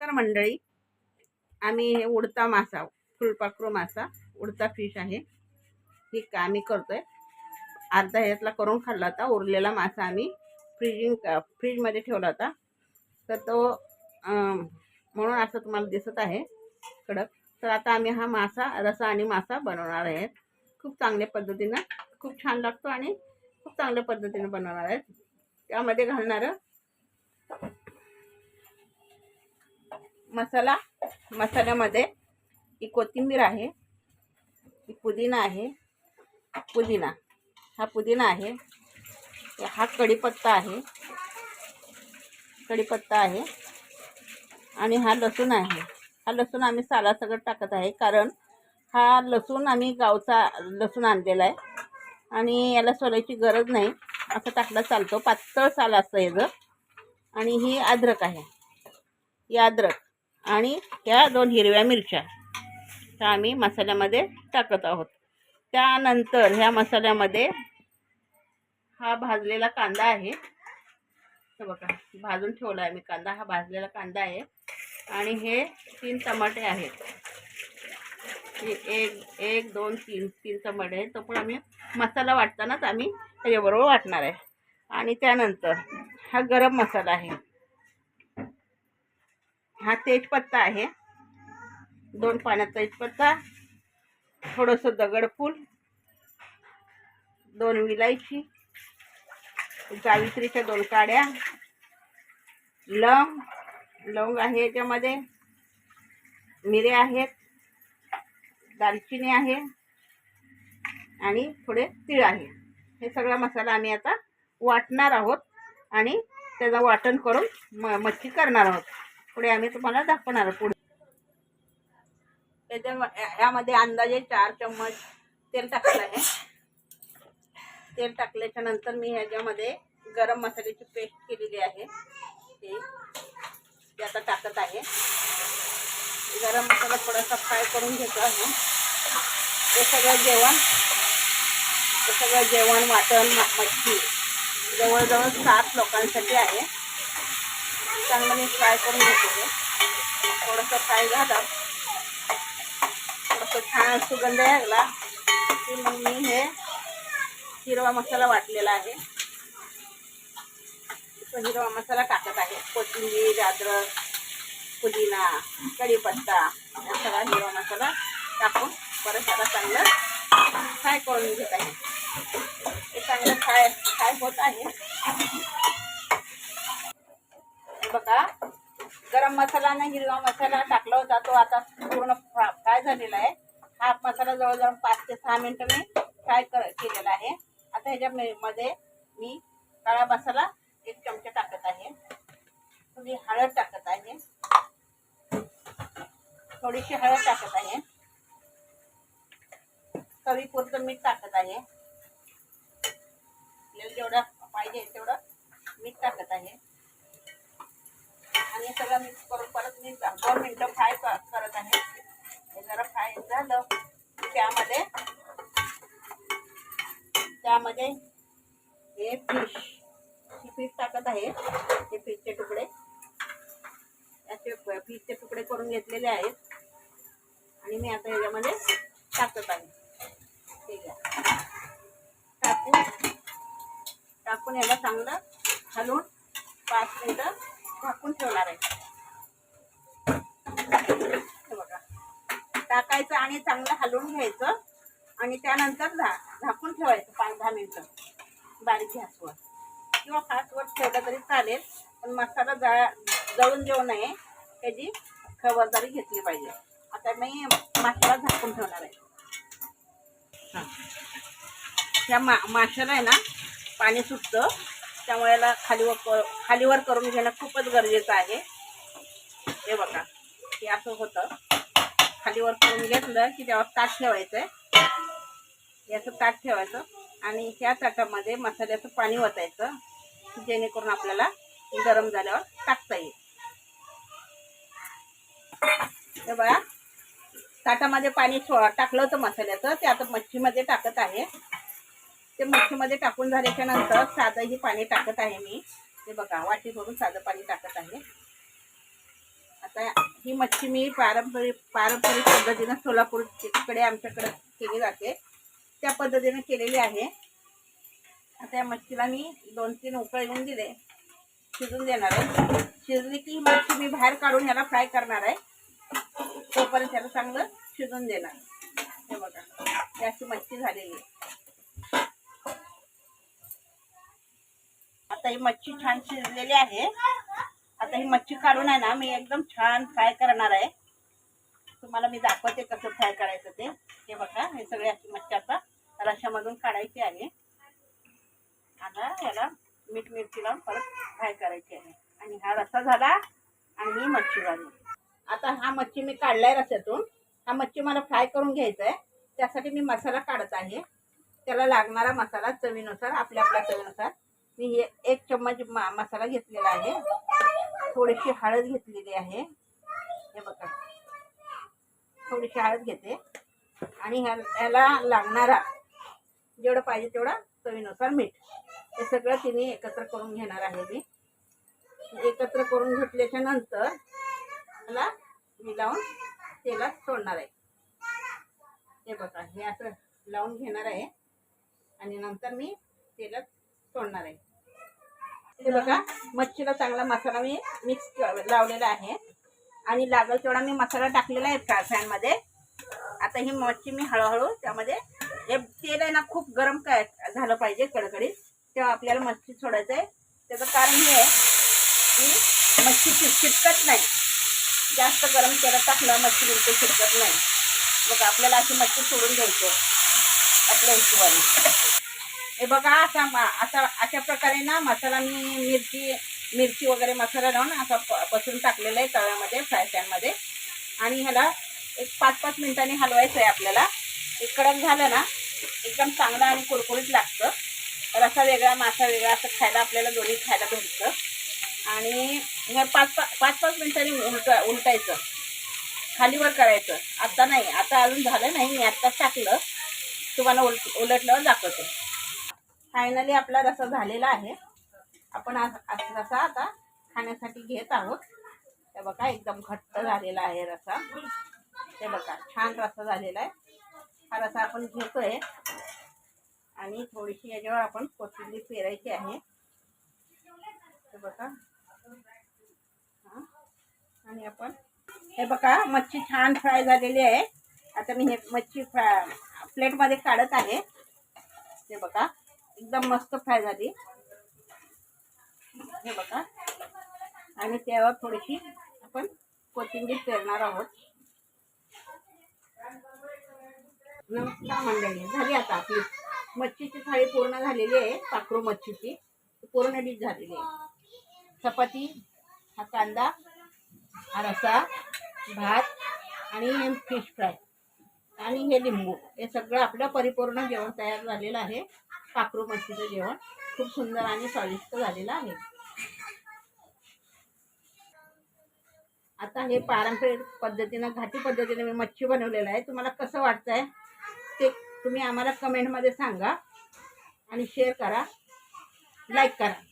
तर मंडळी. आम्ही हे उडता मासा फुलपाखरू मासा उडता फिश आहे. ही आम्ही आम्ही आहे अर्धा ह्यातला करून खाल्ला होता उरलेला मासा आम्ही फ्रीजिंग फ्रीजमध्ये ठेवला होता. तर तो म्हणून असं तुम्हाला दिसत आहे कडक. तर आता आम्ही हा मासा रसा आणि मासा बनवणार आहे खूप चांगल्या पद्धतीनं खूप छान लागतो आणि खूप चांगल्या पद्धतीनं बनवणार आहेत. त्यामध्ये घालणारं मसाला मसाल्यामध्ये ही कोथिंबीर आहे ही पुदिना आहे. पुदिना हा पुदिना आहे. हा कढीपत्ता आहे. कढीपत्ता आहे. आणि हा लसूण आहे. हा लसूण आम्ही साला सगळं टाकत आहे कारण हा लसूण आम्ही गावचा लसूण आणलेला आहे. आणि याला सोलायची गरज नाही. असं टाकला चालतो. पातळ साल असतं याचं आणि ही अद्रक आहे. ही अद्रक. आणि ह्या दोन हिरव्या मिरच्या ह्या आम्ही मसाल्यामध्ये टाकत आहोत. त्यानंतर ह्या मसाल्यामध्ये हा भाजलेला कांदा आहे. बघा भाजून ठेवला आहे मी कांदा. हा भाजलेला कांदा आहे. आणि हे तीन टमाटे आहेत. एक एक दोन तीन तीन टमाटे आहेत. तो पण आम्ही मसाला वाटतानाच आम्ही त्याच्याबरोबर वाटणार आहे. आणि त्यानंतर हा गरम मसाला आहे. हा तेजपत्ता आहे. दोन पाण्यात तेजपत्ता थोडंसं दगडफूल दोन विलायची जावित्रीच्या दोन काड्या लवंग लवंग आहे याच्यामध्ये मिरे आहेत दालचिनी आहे आणि थोडे तीळ आहे. हे सगळा मसाला आम्ही आता वाटणार आहोत आणि त्याचं वाटण करून म मच्छी करणार आहोत. पुढे आम्ही तुम्हाला दाखवणार पुढे. त्याच्या यामध्ये अंदाजे चार चम्मच तेल टाकलं आहे. तेल टाकल्याच्या नंतर मी ह्याच्यामध्ये गरम मसाल्याची पेस्ट केलेली आहे. ते आता टाकत आहे. गरम मसाला थोडासा फ्राय करून घेतो आहे ते सगळं जेवण ते सगळं जेवण वाटण मच्छी जवळजवळ सात लोकांसाठी आहे. चांगलं मी फ्राय करून घेते थोडंसं फ्राय झालं. थोडंसं छान सुगंध लागला. की मग मी हे हिरवा मसाला वाटलेला आहे. हिरवा मसाला टाकत आहे. कोथिंबीर अद्रक पुदिना कढीपत्ता या सगळा हिरवा मसाला टाकून परत त्याला चांगलं फ्राय करून घेत आहे. हे चांगलं फ्राय फ्राय होत आहे. बघा. गरम मसाला आणि हिरवा मसाला टाकला होता तो आता पूर्ण फ्राय झालेला आहे. हा मसाला जवळजवळ पाच ते सहा मिनटं मी फ्राय कर केलेला आहे. आता ह्याच्यामध्ये मी काळा मसाला एक चमचा टाकत आहे. थोडी हळद टाकत आहे. थोडीशी हळद टाकत आहे. चवीपुरतं मीठ टाकत आहे. आपल्याला जेवढं पाहिजे तेवढं मीठ टाकत आहे. आणि हे सगळं मिक्स करून परत मी दोन मिनटं फ्राय करत आहे. हे जरा फ्राय झालं त्यामध्ये त्यामध्ये हे फिश ही फिश टाकत आहे. हे फिशचे तुकडे. याचे फिशचे तुकडे करून घेतलेले आहेत. आणि मी आता ह्याच्यामध्ये टाकत आहे. ठीक आहे टाकून टाकून याला चांगलं हलवून पाच मिनटं झाकून ठेवणार आहे. बघा. टाकायचं आणि चांगलं हलवून घ्यायचं आणि त्यानंतर झा झाकून ठेवायचं पाच दहा मिनटं. बारीक गॅसवर किंवा फास्टवर ठेवलं तरी चालेल पण मसाला जळा जळून देऊ नये त्याची खबरदारी घेतली पाहिजे. आता मी माशाला झाकून ठेवणार आहे. हां. ह्या मा माशाला आहे ना पाणी सुटतं. त्यामुळे याला खालीवर खालीवर करून घेणं खूपच गरजेचं आहे. हे बघा हे असं होतं. खालीवर करून घेतलं की त्यावर ताट ठेवायचं आहे याचं ताट ठेवायचं आणि ह्या ताटामध्ये मसाल्याचं पाणी ओतायचं जेणेकरून आपल्याला गरम झाल्यावर टाकता येईल. हे बघा ताटामध्ये पाणी टाकलं होतं मसाल्याचं ते आता मच्छीमध्ये टाकत आहे. ते मच्छीमध्ये टाकून झाल्याच्यानंतर साधं ही पाणी टाकत आहे मी. ते बघा वाटी भरून साधं पाणी टाकत आहे. आता ही मच्छी मी पारंपरिक पारंपरिक पद्धतीनं सोलापूरकडे आमच्याकडे केली जाते त्या पद्धतीने केलेली आहे. आता या मच्छीला मी दोन तीन उकळ येऊन दिले शिजून देणार आहे. शिजली की ही मच्छी मी बाहेर काढून ह्याला फ्राय करणार आहे. तोपर्यंत त्याला चांगलं शिजून देणार. हे बघा ही अशी मच्छी झालेली आहे. आता ही मच्छी छान शिजलेली आहे. आता ही मच्छी काढून आहे ना मी एकदम छान फ्राय करणार आहे. तुम्हाला मी दाखवते कसं फ्राय करायचं ते. हे बघा हे सगळे अशी मच्छी आता रशामधून काढायची आहे. आता याला मीठ मिरची लावून परत फ्राय करायची आहे. आणि हा रस्सा झाला आणि ही मच्छी झाली. आता हा मच्छी मी काढलाय रस्स्यातून हा मच्छी मला फ्राय करून घ्यायचा आहे त्यासाठी मी मसाला काढत आहे. त्याला लागणारा मसाला चवीनुसार आपल्या आपल्या चवीनुसार. मी हे एक चम्मच मा- मसाला घेतलेला आहे. थोडीशी हळद घेतलेली आहे. हे बघा. थोडीशी हळद घेते. आणि ह्या ह्याला लागणारा जेवढं पाहिजे तेवढा चवीनुसार मीठ. हे सगळं तिने एकत्र करून घेणार आहे मी. एकत्र करून घेतल्याच्या नंतर मला मी लावून तेलात सोडणार आहे. हे बघा. हे असं लावून घेणार आहे. आणि नंतर मी तेलात सोडणार आहे. हे बघा मच्छीला चांगला मसाला मी मिक्स लावलेला आहे. आणि लागल तेवढा मी मसाला टाकलेला आहे फ्राय आता ही मच्छी मी हळूहळू त्यामध्ये हे तेल आहे ना खूप गरम काय झालं पाहिजे कडकडीत. तेव्हा आपल्याला मच्छी सोडायचं आहे. त्याचं कारण हे आहे की मच्छी चिट चिटकत नाही. जास्त गरम तेलात टाकलं मच्छी बिलकुल चिटकत नाही. मग आपल्याला अशी मच्छी सोडून घ्यायची आहे. आपल्या हिशोबाने. हे बघा असा मा- असा अशा प्रकारे ना मसाला मी मिरची मिरची वगैरे मसाला लावून असा प- पसरून टाकलेला आहे तव्यामध्ये फ्राय पॅनमध्ये आणि ह्याला एक पाच पाच मिनिटांनी हलवायचं आहे आपल्याला. एक कडक झालं ना एकदम चांगलं आणि कुरकुरीत लागतं. रसा वेगळा मासा वेगळा असं खायला आपल्याला दोन्ही खायला भेटतं. आणि हे पाच पाच पाच पाच मिनिटांनी उलटा उलटायचं. खालीवर करायचं. आता नाही आता अजून झालं नाही मी आत्ताच टाकलं. तुम्हाला उलट उलटल्यावर दाखवते. फायनली आपला रसा झालेला आहे. आपण आज रसा आता खाण्यासाठी घेत आहोत. ते बघा एकदम घट्ट झालेला आहे रसा ते बघा छान रसा झालेला आहे. हा रसा आपण घेतोय. आणि थोडीशी याच्यावर आपण कोथिंबीर पेरायची आहे. ते बघा. हां. आणि आपण हे बघा मच्छी छान फ्राय झालेली आहे. आता मी हे मच्छी फ्राय प्लेटमध्ये काढत आहे. ते बघा. एकदम मस्त फ्राय झाली. हे बघा. आणि त्यावर थोडीशी आपण कोथिंबीर पेरणार आहोत. नमस्कार मंडळी. झाली आता आपली. मच्छीची थाळी पूर्ण झालेली आहे. पाखरू मच्छीची. पूर्ण डिश झालेली आहे. चपाती हा कांदा हा रसा भात आणि हे फिश फ्राय. आणि हे लिंबू. हे सगळं आपलं परिपूर्ण जेवण तयार झालेलं आहे. पाखरू मच्छीचं जेवण. खूप सुंदर आणि स्वादिष्ट झालेलं आहे. आता हे पारंपरिक पद्धतीनं घाटी पद्धतीने मी मच्छी बनवलेलं आहे. तुम्हाला कसं वाटतंय ते तुम्ही आम्हाला कमेंटमध्ये सांगा आणि शेअर करा. लाईक करा.